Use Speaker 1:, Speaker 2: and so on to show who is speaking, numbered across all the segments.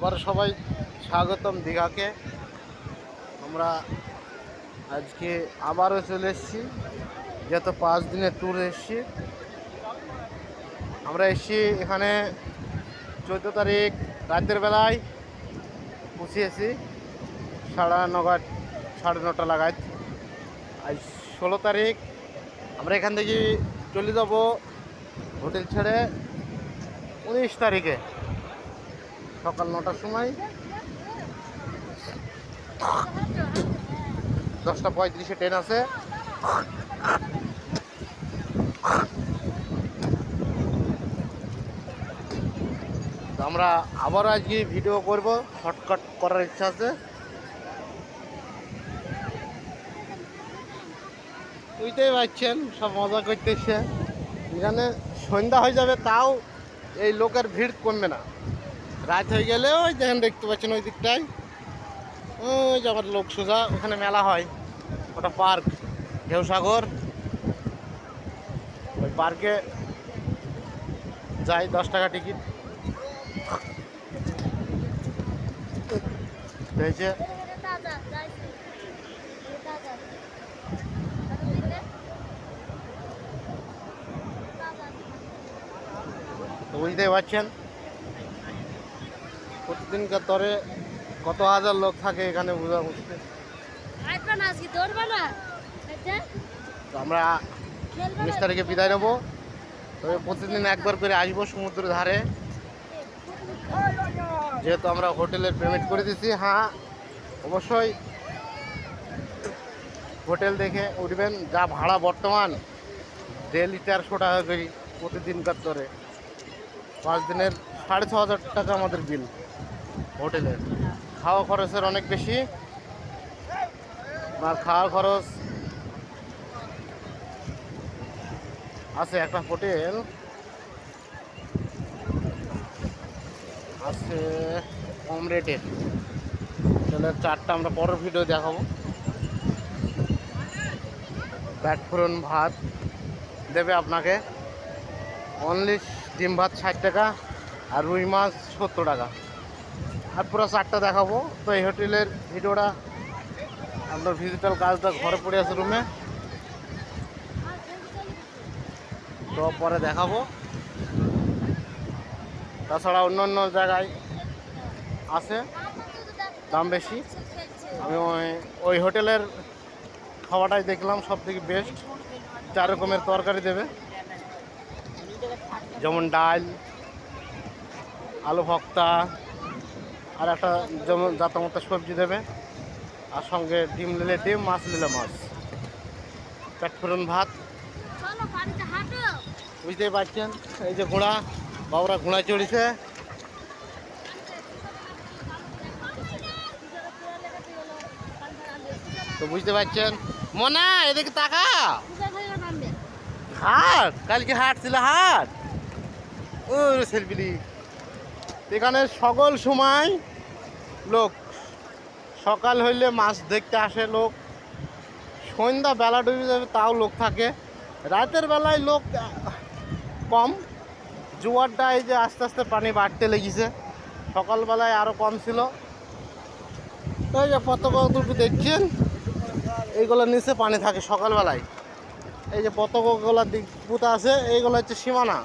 Speaker 1: আবার সবাই স্বাগতম দীঘাকে। আমরা আজকে আবারও চলে এসেছি। যেহেতু পাঁচ দিনের ট্যুর এসেছি। আমরা এসেছি এখানে চোদ্দ তারিখ রাতের বেলায় পৌঁছিয়েছি সাড়ে নগাট, সাড়ে নটা লাগায় আজ ষোলো তারিখ। আমরা এখান থেকে চলে যাব হোটেল ছেড়ে উনিশ তারিখে। সকাল নটার সময়। দশটা পঁয়ত্রিশে ট্রেন আছে। আমরা আবার আজকে ভিডিও করব শর্টকাট করার ইচ্ছা আছে। বুঝতেই পারছেন, সব মজা করতেছে। এখানে সন্ধ্যা হয়ে যাবে, তাও এই লোকের ভিড় কমবে না। রাত হয়ে গেলে ওই দেখেন, দেখতে পাচ্ছেন ওই দিকটায়। ওই যে আমার লোক সোজা, ওখানে মেলা হয়। ওটা পার্ক, ঢেউসাগর। ওই পার্কে যাই, দশ টাকা টিকিট। হয়েছে তো বুঝতেই পারছেন প্রতিদিনকার তরে কত হাজার লোক থাকে এখানে বোঝা মুশকিল।
Speaker 2: আসবে না আজকে দৌড়বে না এটা
Speaker 1: তো আমরা উনিশ তারিখে বিদায় নেব। তবে প্রতিদিন একবার করে আসব সমুদ্রের ধারে। যেহেতু আমরা হোটেলের পেমেন্ট করে দিচ্ছি হ্যাঁ অবশ্যই হোটেল দেখে উঠবেন। যা ভাড়া বর্তমান ডেলি চারশো টাকা করি প্রতিদিনকার তরে পাঁচ দিনের সাড়ে ছ হাজার টাকা আমাদের বিল। হোটেলের। খাওয়া খরচের অনেক বেশি, আর খাওয়ার খরচ আছে একটা হোটেল, আছে কম রেটের হোটেলের চারটা আমরা পরের ভিডিও দেখাবো। ব্যাটফোরন ভাত দেবে আপনাকে। অনলি ডিম ভাত ষাট টাকা আর রুই মাছ সত্তর টাকা। আর পুরো চারটা দেখাবো। তো এই হোটেলের ভিডিওটা আপনার ডিজিটাল কাজটা ঘরে পড়ে আছে রুমে তো পরে দেখাবো। তাছাড়া অন্য অন্য জায়গায় আছে, দাম বেশি। আমি ওই ওই হোটেলের খাওয়াটাই দেখলাম সব থেকে বেস্ট চার রকমের তরকারি দেবে। যেমন ডাল, আলু ভক্তা আর একটা যেমন জাতামতা সবজি দেবে। আর সঙ্গে ডিম নিলে ডিম মাছ নিলে মাছ। পেট ফুরন ভাত বুঝতেই পারছেন? এই যে ঘোড়া বাবুরা ঘোড়া চড়িছে। তো বুঝতে পারছেন? মনা এদিকে তাকা। হাট কালকে হাট ছিল হাট। ও সেলফিলি এখানে সকল সময় লোক, সকাল হইলে মাছ দেখতে আসে লোক। সন্ধ্যা বেলা ডুবে যাবে তাও লোক থাকে। রাতের বেলায় লোক কম। জোয়ারটা এই যে আস্তে আস্তে পানি বাড়তে লেগেছে। সকালবেলায় আরও কম ছিল। এই যে পতাকা দুটো দেখছেন এইগুলোর নিচে পানি থাকে সকালবেলায় এই যে পতাকাগুলোর দিক পুঁতা আছে, এইগুলো হচ্ছে সীমানা।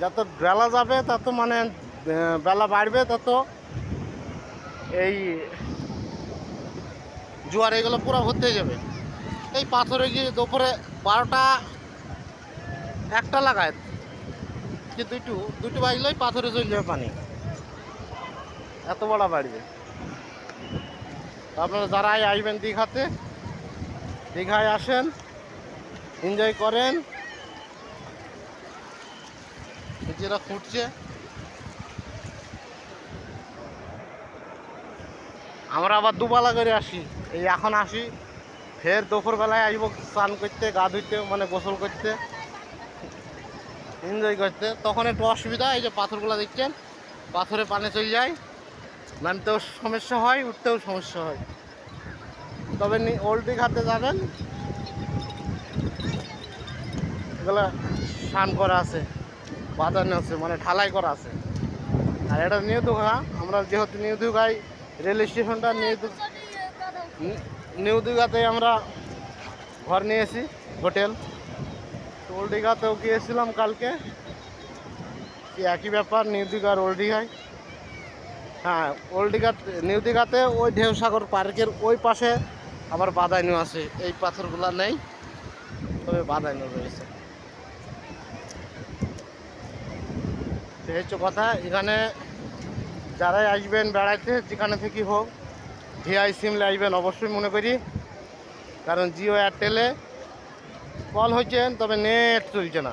Speaker 1: যত বেলা যাবে, তত মানে বেলা বাড়বে, তত এই জোয়ার এগুলো পুরো ভর্তি হয়ে যাবে। এই পাথরে গিয়ে দুপুরে বারোটা একটা লাগায়, যে দুটো দুটো বাজলেই পাথরে চলে যাবে পানি। এত বড় বাড়বে। আপনারা যারাই আসবেন দীঘাতে, দীঘায় আসেন এনজয় করেন। যেটা ফুটছে আমরা আবার দুবেলা করে আসি। এই এখন আসি, ফের দুপুরবেলায় আসব স্নান করতে, গা ধুইতে মানে গোসল করতে এনজয় করতে। তখন একটু অসুবিধা, এই যে পাথরগুলো দেখছেন, পাথরে পানি চলে যায়, নামতেও সমস্যা হয়, উঠতেও সমস্যা হয়। তবে ওল্ড দীঘাতে যাবেন, এগুলো স্নান করা আছে। বাঁধানো আছে মানে ঢালাই করা আছে। আর এটা নিউ দুঘা আমরা যেহেতু নিউ দুঘাই রেল স্টেশনটা নিউ নিউ দীঘাতে আমরা ঘর নিয়েছি, হোটেল। তো ওল্ড দীঘাতেও গিয়েছিলাম কালকে। একই ব্যাপার, নিউ দীঘার ওল্ড হ্যাঁ ওল্ড দীঘা নিউ দীঘাতে ওই ঢেউসাগর পার্কের ওই পাশে আবার বাদাইনু আছে। এই পাথরগুলা নেই, তবে বাদাইনু রয়েছে। তো এই হচ্ছে কথা। এখানে যারাই আসবেন বেড়াইতে যেখানে থেকে হোক ভিআই সিমলে আসবেন অবশ্যই মনে করি। কারণ জিও এয়ারটেলে কল হচ্ছেন তবে নেট চলছে না।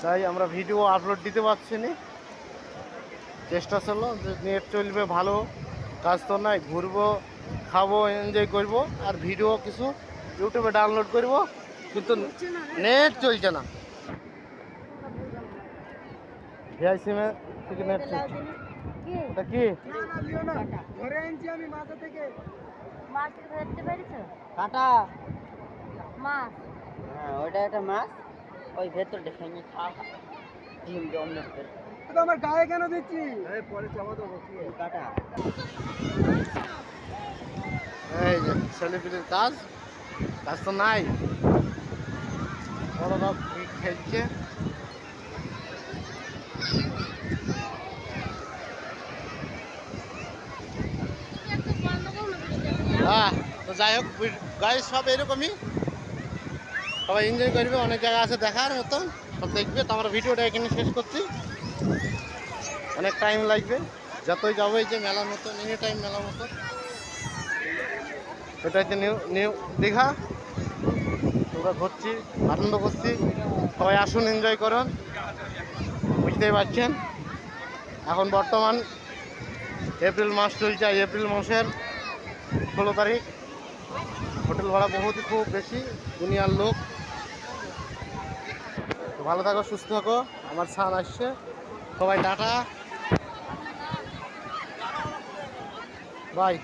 Speaker 1: তাই আমরা ভিডিও আপলোড দিতে পারছি না। চেষ্টা ছিল যে নেট চলবে ভালো কাজ তো নাই ঘুরবো খাব এনজয় করব আর ভিডিও কিছু ইউটিউবে ডাউনলোড করব কিন্তু নেট চলছে না। ভিআই সিমে থেকে নেট এটা কি?
Speaker 3: ধরে আনছি আমি মাথা থেকে।
Speaker 2: মাছ ধরতে পেরেছ?
Speaker 3: কাটা।
Speaker 2: মাছ?
Speaker 3: হ্যাঁ ওইটা একটা মাছ। ওই ভেতরটা ভেঙে খাওয়া ডিম দিয়ে অমলেট করে। তো আমার গায়ে কেন দিচ্ছি? পরে চাপা দেবো কাটা।
Speaker 1: এই যে ছেলেপিলের কাজ। কাজ তো নাই। বড়রা খেলছে হ্যাঁ তো যাই হোক গাড়ি সব এরকমই। সবাই এনজয় করবে, অনেক জায়গা আছে দেখার মতো সব দেখবে তো আমরা ভিডিওটা এখানে শেষ করছি। অনেক টাইম লাগবে। যতই যাব এই যে মেলার মতো এনি টাইম মেলার মতো। এটা হচ্ছে নিউ নিউ দীঘা। আমরা ঘুরছি, আনন্দ করছি। সবাই আসুন এনজয় করুন। বুঝতেই পারছেন? এখন বর্তমান এপ্রিল মাস চলছে এপ্রিল মাসের ষোলো তারিখ। হোটেল ভাড়া বহুত খুব বেশি, দুনিয়ার লোক। ভালো থাকো, সুস্থ থাকো। আমার সান আসছে। সবাই টাটা। বাই।